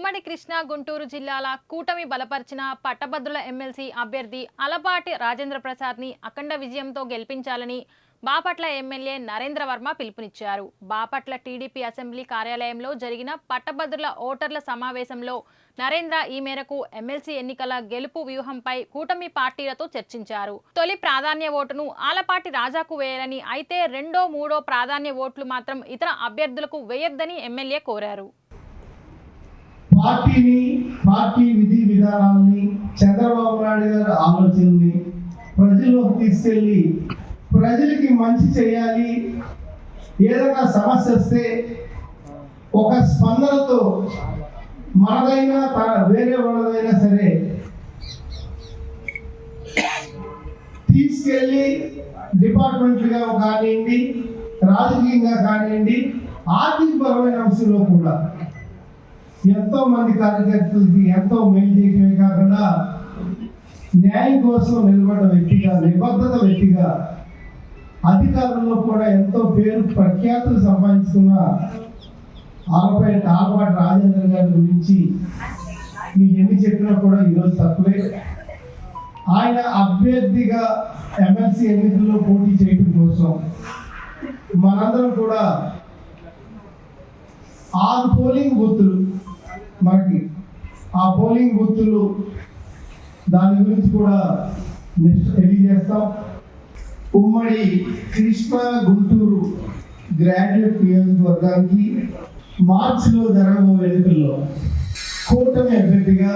ఉమ్మడి కృష్ణా గుంటూరు జిల్లాల కూటమి బలపరిచిన పట్టభద్రుల ఎమ్మెల్సీ అభ్యర్థి అలపాటి రాజేంద్ర ప్రసాద్ని అఖండ విజయంతో గెలిపించాలని బాపట్ల ఎమ్మెల్యే నరేంద్ర వర్మ పిలుపునిచ్చారు. బాపట్ల టీడీపీ అసెంబ్లీ కార్యాలయంలో జరిగిన పట్టభద్రుల ఓటర్ల సమావేశంలో నరేంద్ర ఈ మేరకు ఎమ్మెల్సీ ఎన్నికల గెలుపు వ్యూహంపై కూటమి పార్టీలతో చర్చించారు. తొలి ప్రాధాన్య ఓటును ఆలపాటి రాజాకు వేయాలని అయితే రెండో మూడో ప్రాధాన్య ఓట్లు మాత్రం ఇతర అభ్యర్థులకు వేయొద్దని ఎమ్మెల్యే కోరారు. పార్టీని పార్టీ విధి విధానాల్ని చంద్రబాబు నాయుడు గారి ఆలోచనల్ని ప్రజల్లోకి తీసుకెళ్ళి ప్రజలకి మంచి చేయాలి. ఏదైనా సమస్య వస్తే ఒక స్పందనతో మనదైనా తన వేరే వాళ్ళదైనా సరే తీసుకెళ్ళి డిపార్ట్మెంట్లుగా కానివ్వండి రాజకీయంగా కానివ్వండి ఆర్థికపరమైన అంశంలో కూడా ఎంతో మంది కార్యకర్తలకి ఎంతో మేలు చేయటమే కాకుండా న్యాయం కోసం నిలబడ్డ వ్యక్తిగా నిబద్ధత వ్యక్తిగా అధికారంలో కూడా ఎంతో పేరు ప్రఖ్యాతులు సంపాదించుకున్న ఆలపాటి ఆలపాటి రాజేంద్ర గారి గురించి మీకు ఎన్ని చెప్పినా కూడా ఈరోజు తక్కువే. ఆయన అభ్యర్థిగా ఎమ్మెల్సీ ఎన్నికల్లో పోటీ చేయడం కోసం మనందరం కూడా ఆరు పోలింగ్ బూతులు మనకి ఆ పోలింగ్ గుర్తులు దాని గురించి కూడా నెక్స్ట్ తెలియజేస్తాం. ఉమ్మడి కృష్ణా గుంటూరు గ్రాడ్యుయేట్ నియోజకవర్గానికి మార్చిలో జరగబోయే ఎన్నికల్లో కూటమి అభ్యర్థిగా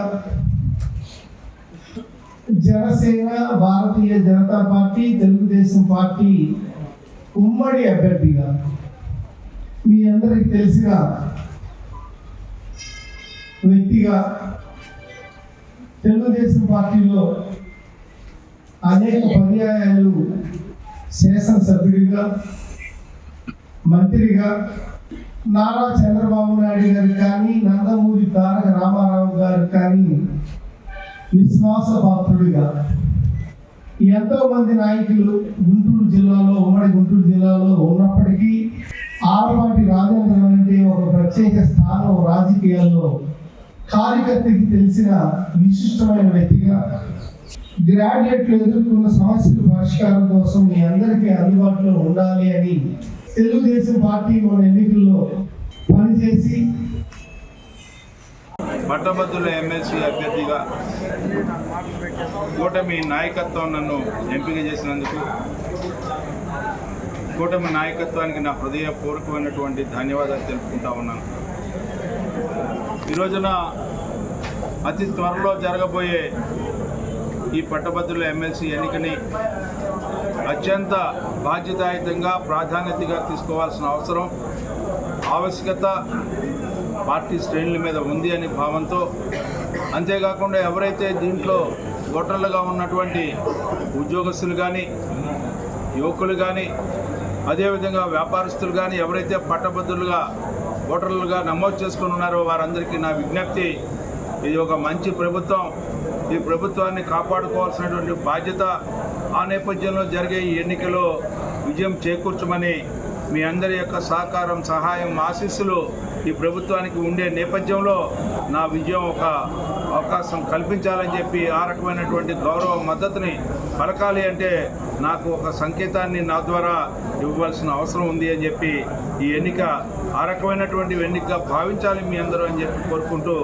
జనసేన భారతీయ జనతా పార్టీ తెలుగుదేశం పార్టీ ఉమ్మడి అభ్యర్థిగా మీ అందరికి తెలిసిన వ్యక్తిగా తెలుగుదేశం పార్టీలో అనేక పర్యాయాలు శాసనసభ్యుడిగా మంత్రిగా నారా చంద్రబాబు నాయుడు గారు కానీ నందమూరి తారక రామారావు గారు కానీ విశ్వాస పాత్రుడిగా ఎంతో మంది నాయకులు గుంటూరు జిల్లాలో ఉమ్మడి గుంటూరు జిల్లాలో ఉన్నప్పటికీ ఆలపాటి రాజేంద్రన్ అంటే ఒక ప్రత్యేక స్థానం రాజకీయాల్లో కార్యకర్తకి తెలిసిన విశిష్టమైన వ్యక్తిగా గ్రాడ్యుయేట్లు ఎదుర్కొన్న సమస్యల పరిష్కారం కోసం మీ అందరికీ అందుబాటులో ఉండాలి అని తెలుగుదేశం పార్టీ మన ఎన్నికల్లో పనిచేసి పట్టభద్రుల ఎమ్మెల్సీ అభ్యర్థిగా కూటమి నాయకత్వం నన్ను ఎంపిక చేసినందుకు కూటమి నాయకత్వానికి నా హృదయపూర్వకమైనటువంటి ధన్యవాదాలు తెలుపుకుంటా ఉన్నాను. ఈరోజున అతి త్వరలో జరగబోయే ఈ పట్టభద్రుల ఎమ్మెల్సీ ఎన్నికని అత్యంత బాధ్యతాయుతంగా ప్రాధాన్యతగా తీసుకోవాల్సిన అవసరం ఆవశ్యకత పార్టీ శ్రేణుల మీద ఉంది అనే భావంతో అంతేకాకుండా ఎవరైతే దీంట్లో ఓటర్లుగా ఉన్నటువంటి ఉద్యోగస్తులు కానీ యువకులు కానీ అదేవిధంగా వ్యాపారస్తులు కానీ ఎవరైతే పట్టభద్రులుగా ఓటర్లుగా నమోదు చేసుకుని ఉన్నారు వారందరికీ నా విజ్ఞప్తి. ఇది ఒక మంచి ప్రభుత్వం. ఈ ప్రభుత్వాన్ని కాపాడుకోవాల్సినటువంటి బాధ్యత ఆ నేపథ్యంలో జరిగే ఈ ఎన్నికలో విజయం చేకూర్చమని మీ అందరి యొక్క సహకారం సహాయం ఆశీస్సులు ఈ ప్రభుత్వానికి ఉండే నేపథ్యంలో నా విజయం ఒక అవకాశం కల్పించాలని చెప్పి ఆ రకమైనటువంటి గౌరవ మద్దతుని పలకాలి అంటే నాకు ఒక సంకేతాన్ని నా ద్వారా ఇవ్వవలసిన అవసరం ఉంది అని చెప్పి ఈ ఎన్నిక ఆ రకమైనటువంటి ఎన్నిక భావించాలి మీ అందరూ అని చెప్పి కోరుకుంటూ